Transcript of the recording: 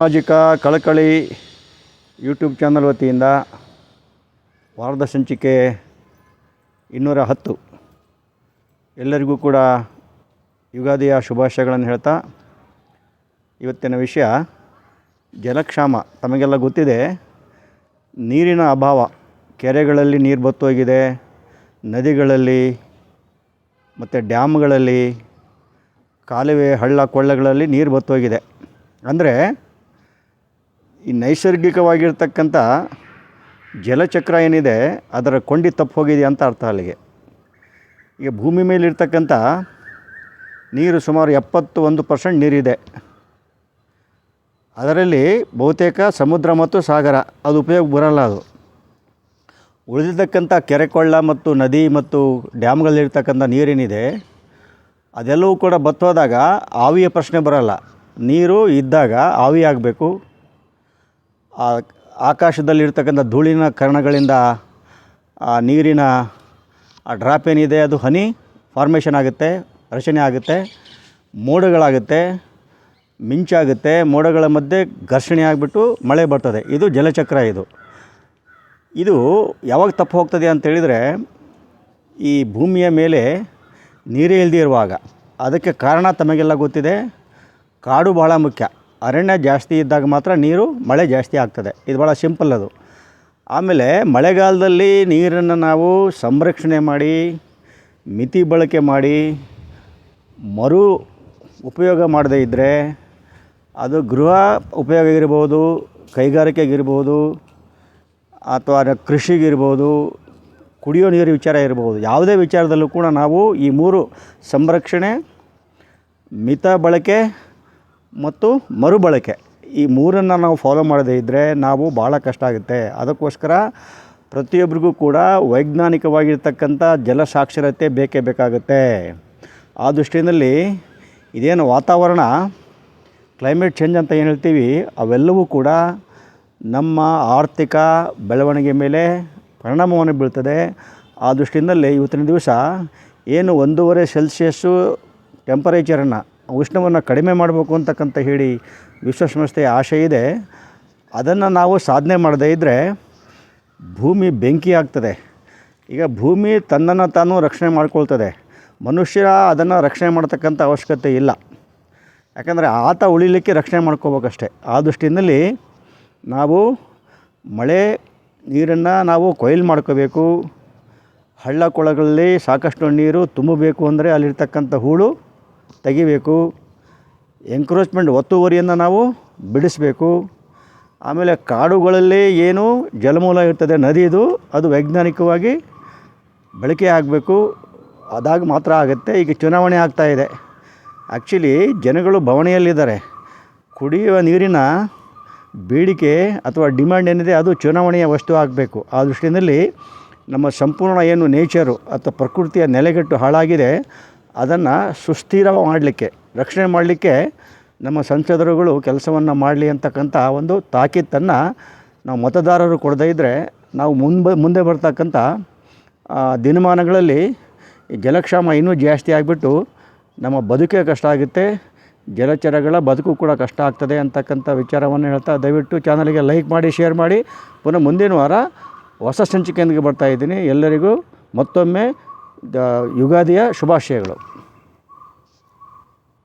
ಸಾಮಾಜಿಕ ಕಳಕಳಿ YouTube channel ವತಿಯಿಂದ ವಾರದ ಸಂಚಿಕೆ ಇನ್ನೂರ ಹತ್ತು. ಎಲ್ಲರಿಗೂ ಕೂಡ ಯುಗಾದಿಯ ಶುಭಾಶಯಗಳನ್ನು ಹೇಳ್ತಾ ಇವತ್ತಿನ ವಿಷಯ ಜಲಕ್ಷಾಮ. ತಮಗೆಲ್ಲ ಗೊತ್ತಿದೆ, ನೀರಿನ ಅಭಾವ, ಕೆರೆಗಳಲ್ಲಿ ನೀರು ಬತ್ತೋಗಿದೆ ನದಿಗಳಲ್ಲಿ ಮತ್ತು ಡ್ಯಾಮ್ಗಳಲ್ಲಿ ಕಾಲುವೆ, ಹಳ್ಳ, ಕೊಳ್ಳಗಳಲ್ಲಿ ನೀರು ಬತ್ತೋಗಿದೆ ಅಂದರೆ ಈ ನೈಸರ್ಗಿಕವಾಗಿರ್ತಕ್ಕಂಥ ಜಲಚಕ್ರ ಏನಿದೆ, ಅದರ ಕೊಂಡಿ ತಪ್ಪು ಹೋಗಿದೆ ಅಂತ ಅರ್ಥ ಅಲ್ಲಿಗೆ. ಈಗ ಭೂಮಿ ಮೇಲಿರ್ತಕ್ಕಂಥ ನೀರು ಸುಮಾರು ಎಪ್ಪತ್ತು ಒಂದು ಪರ್ಸೆಂಟ್ ನೀರಿದೆ. ಅದರಲ್ಲಿ ಬಹುತೇಕ ಸಮುದ್ರ ಮತ್ತು ಸಾಗರ, ಅದು ಉಪಯೋಗ ಬರಲ್ಲ ಅದು. ಉಳಿದಿರ್ತಕ್ಕಂಥ ಕೆರೆ ಕೊಳ್ಳ ಮತ್ತು ನದಿ ಮತ್ತು ಡ್ಯಾಮ್ಗಳಲ್ಲಿರ್ತಕ್ಕಂಥ ನೀರೇನಿದೆ, ಅದೆಲ್ಲವೂ ಕೂಡ ಬತ್ತೋದಾಗ ಆವಿಯ ಪ್ರಶ್ನೆ ಬರಲ್ಲ. ನೀರು ಇದ್ದಾಗ ಆವಿ ಆಗಬೇಕು ಆ ಆಕಾಶದಲ್ಲಿರ್ತಕ್ಕಂಥ ಧೂಳಿನ ಕಣಗಳಿಂದ ಆ ನೀರಿನ ಆ ಡ್ರಾಪ್ ಏನಿದೆ ಅದು ಹನಿ ಫಾರ್ಮೇಷನ್ ಆಗುತ್ತೆ, ರಚನೆ ಆಗುತ್ತೆ, ಮೋಡಗಳಾಗುತ್ತೆ, ಮಿಂಚಾಗುತ್ತೆ, ಮೋಡಗಳ ಮಧ್ಯೆ ಘರ್ಷಣೆ ಆಗಿಬಿಟ್ಟು ಮಳೆ ಬರ್ತದೆ. ಇದು ಜಲಚಕ್ರ ಇದು. ಇದು ಯಾವಾಗ ತಪ್ಪು ಹೋಗ್ತದೆ ಅಂತೇಳಿದರೆ ಈ ಭೂಮಿಯ ಮೇಲೆ ನೀರೇ ಇಲ್ದಿರುವಾಗ ಅದಕ್ಕೆ ಕಾರಣ ತಮಗೆಲ್ಲ ಗೊತ್ತಿದೆ. ಕಾಡು ಭಾಳ ಮುಖ್ಯ. ಅರಣ್ಯ ಜಾಸ್ತಿ ಇದ್ದಾಗ ಮಾತ್ರ ನೀರು ಮಳೆ ಜಾಸ್ತಿ ಆಗ್ತದೆ. ಇದು ಭಾಳ ಸಿಂಪಲ್ ಅದು. ಆಮೇಲೆ ಮಳೆಗಾಲದಲ್ಲಿ ನೀರನ್ನು ನಾವು ಸಂರಕ್ಷಣೆ ಮಾಡಿ, ಮಿತಿ ಬಳಕೆ ಮಾಡಿ, ಮರು ಉಪಯೋಗ ಮಾಡದೇ ಇದ್ದರೆ ಅದು ಗೃಹ ಉಪಯೋಗ ಇರ್ಬೋದು ಕೈಗಾರಿಕೆಗಿರ್ಬೋದು ಅಥವಾ ಕೃಷಿಗಿರ್ಬೋದು, ಕುಡಿಯೋ ನೀರು ವಿಚಾರ ಇರ್ಬೋದು ಯಾವುದೇ ವಿಚಾರದಲ್ಲೂ ಕೂಡ ನಾವು ಈ ಮೂರು ಸಂರಕ್ಷಣೆ, ಮಿತ ಬಳಕೆ ಮತ್ತು ಮರುಬಳಕೆ. ಈ ಮೂರನ್ನು ನಾವು ಫಾಲೋ ಮಾಡದೇ ಇದ್ದರೆ ನಾವು ಭಾಳ ಕಷ್ಟ ಆಗುತ್ತೆ. ಅದಕ್ಕೋಸ್ಕರ ಪ್ರತಿಯೊಬ್ಬರಿಗೂ ಕೂಡ ವೈಜ್ಞಾನಿಕವಾಗಿರ್ತಕ್ಕಂಥ ಜಲ ಸಾಕ್ಷರತೆ ಬೇಕೇ ಬೇಕಾಗುತ್ತೆ. ಆ ದೃಷ್ಟಿಯಲ್ಲಿ ಇದೇನು ವಾತಾವರಣ ಕ್ಲೈಮೇಟ್ ಚೇಂಜ್ ಅಂತ ಏನು ಹೇಳ್ತೀವಿ, ಅವೆಲ್ಲವೂ ಕೂಡ ನಮ್ಮ ಆರ್ಥಿಕ ಬೆಳವಣಿಗೆ ಮೇಲೆ ಪರಿಣಾಮವನ್ನು ಬೀಳ್ತದೆ. ಆ ದೃಷ್ಟಿಯಲ್ಲಿ ಇವತ್ತಿನ ದಿವಸ ಏನು ಒಂದೂವರೆ ಸೆಲ್ಸಿಯಸ್ಸು ಟೆಂಪರೇಚರನ್ನು ಉಷ್ಣವನ್ನು ಕಡಿಮೆ ಮಾಡಬೇಕು ಅಂತಕ್ಕಂಥ ಹೇಳಿ ವಿಶ್ವಸಂಸ್ಥೆಯ ಆಶೆ ಇದೆ. ಅದನ್ನು ನಾವು ಸಾಧನೆ ಮಾಡದೇ ಇದ್ದರೆ ಭೂಮಿ ಬೆಂಕಿ ಆಗ್ತದೆ. ಈಗ ಭೂಮಿ ತನ್ನನ್ನು ತಾನು ರಕ್ಷಣೆ ಮಾಡ್ಕೊಳ್ತದೆ. ಮನುಷ್ಯ ಅದನ್ನು ರಕ್ಷಣೆ ಮಾಡ್ತಕ್ಕಂಥ ಅವಶ್ಯಕತೆ ಇಲ್ಲ. ಯಾಕಂದರೆ ಆತ ಉಳಿಲಿಕ್ಕೆ ರಕ್ಷಣೆ ಮಾಡ್ಕೋಬೇಕಷ್ಟೆ. ಆ ದೃಷ್ಟಿಯಲ್ಲಿ ನಾವು ಮಳೆ ನೀರನ್ನು ನಾವು ಕೊಯ್ಲು ಮಾಡ್ಕೋಬೇಕು. ಹಳ್ಳ ಕೊಳಗಳಲ್ಲಿ ಸಾಕಷ್ಟು ನೀರು ತುಂಬಬೇಕು ಅಂದರೆ ಅಲ್ಲಿರ್ತಕ್ಕಂಥ ಹೂಳು ತೆಗಿಬೇಕು. ಎಂಕ್ರೋಚ್ಮೆಂಟ್ ಒತ್ತುವರಿಯನ್ನು ನಾವು ಬಿಡಿಸಬೇಕು. ಆಮೇಲೆ ಕಾಡುಗಳಲ್ಲಿ ಏನು ಜಲಮೂಲ ಇರ್ತದೆ ನದಿದು ಅದು ವೈಜ್ಞಾನಿಕವಾಗಿ ಬಳಕೆ ಆಗಬೇಕು. ಅದಾಗ ಮಾತ್ರ ಆಗುತ್ತೆ. ಈಗ ಚುನಾವಣೆ ಆಗ್ತಾ ಇದೆ. ಆ್ಯಕ್ಚುಲಿ ಜನಗಳು ಬವಣೆಯಲ್ಲಿದ್ದಾರೆ. ಕುಡಿಯುವ ನೀರಿನ ಬೇಡಿಕೆ ಅಥವಾ ಡಿಮ್ಯಾಂಡ್ ಏನಿದೆ, ಅದು ಚುನಾವಣೆಯ ವಸ್ತು ಆಗಬೇಕು. ಆ ದೃಷ್ಟಿಯಲ್ಲಿ ನಮ್ಮ ಸಂಪೂರ್ಣ ಏನು ನೇಚರು ಅಥವಾ ಪ್ರಕೃತಿಯ ನೆಲೆಗಟ್ಟು ಹಾಳಾಗಿದೆ. ಅದನ್ನು ಸುಸ್ಥಿರ ಮಾಡಲಿಕ್ಕೆ, ರಕ್ಷಣೆ ಮಾಡಲಿಕ್ಕೆ ನಮ್ಮ ಸಂಸದರುಗಳು ಕೆಲಸವನ್ನು ಮಾಡಲಿ ಅಂತಕ್ಕಂಥ ಒಂದು ತಾಕೀತನ್ನು ನಾವು ಮತದಾರರು ಕೊಡದೇ ಇದ್ದರೆ, ನಾವು ಮುಂದೆ ಮುಂದೆ ಬರ್ತಕ್ಕಂಥ ದಿನಮಾನಗಳಲ್ಲಿ ಜಲಕ್ಷಾಮ ಇನ್ನೂ ಜಾಸ್ತಿ ಆಗಿಬಿಟ್ಟು ನಮ್ಮ ಬದುಕೇ ಕಷ್ಟ ಆಗುತ್ತೆ. ಜಲಚರಗಳ ಬದುಕು ಕೂಡ ಕಷ್ಟ ಆಗ್ತದೆ ಅಂತಕ್ಕಂಥ ವಿಚಾರವನ್ನು ಹೇಳ್ತಾ ದಯವಿಟ್ಟು ಚಾನಲ್ಗೆ ಲೈಕ್ ಮಾಡಿ, ಶೇರ್ ಮಾಡಿ. ಪುನಃ ಮುಂದಿನ ವಾರ ಹೊಸ ಸಂಚಿಕೆಯೊಂದಿಗೆ ಬರ್ತಾ ಇದ್ದೀನಿ. ಎಲ್ಲರಿಗೂ ಮತ್ತೊಮ್ಮೆ ಯುಗಾದಿಯ ಶುಭಾಶಯಗಳು.